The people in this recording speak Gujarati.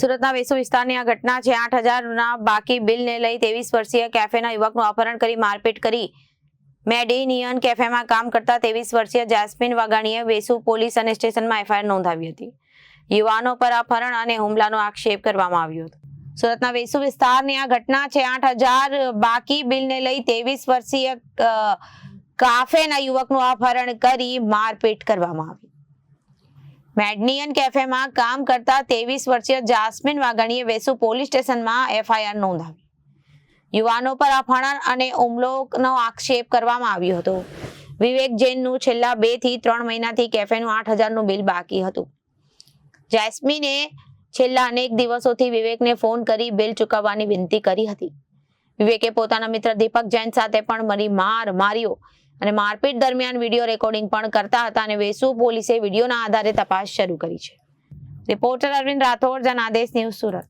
સુરતના વેસુ વિસ્તારની આ ઘટના છે. આઠ હજારના બાકી બિલને લઈ ત્રેવીસ વર્ષીય કેફેના યુવકનું અપહરણ કરી મારપીટ કરી મેડિનિયન કેફેમાં કામ કરતા ત્રેવીસ વર્ષીય જાસ્મીન વાઘાણીએ વેસુ પોલીસ અને સ્ટેશનમાં એફઆઈઆર નોંધાવી હતી. યુવાનો પર અપહરણ અને હુમલાનો આક્ષેપ કરવામાં આવ્યો હતો. સુરતના વેસુ વિસ્તારની આ ઘટના છે. આઠ હજાર બાકી બિલને લઈ ત્રેવીસ વર્ષીય કાફેના યુવકનું અપહરણ કરી મારપીટ કરવામાં આવી. મેડનિયન કેફેમાં કામ કરતા ત્રેવીસ વર્ષીય જાસ્મિન વાઘાણીએ વેસુ પોલીસ સ્ટેશનમાં એફઆઈઆર નોંધાવી. યુવાનો પર અપહરણ અને હુમલોનો આક્ષેપ કરવામાં આવ્યો હતો. વિવેક જૈનનું છેલ્લા બેથી ત્રણ મહિનાથી કેફેનું આઠ હજારનું બિલ બાકી હતું. જાસ્મિને છેલ્લા અનેક દિવસોથી વિવેકને ફોન કરી બિલ ચૂકવવાની વિનંતી કરી હતી. વિવેકે પોતાના મિત્ર દીપક જૈન સાથે પણ મરી માર માર્યો. અને મારપીટ દરમિયાન વીડિયો રેકોર્ડિંગ પણ કરતા હતા અને વેસુ પોલીસે વિડીયોના આધારે તપાસ શરૂ કરી છે. Reporter Arvind Rathod, Janadesh news Surat.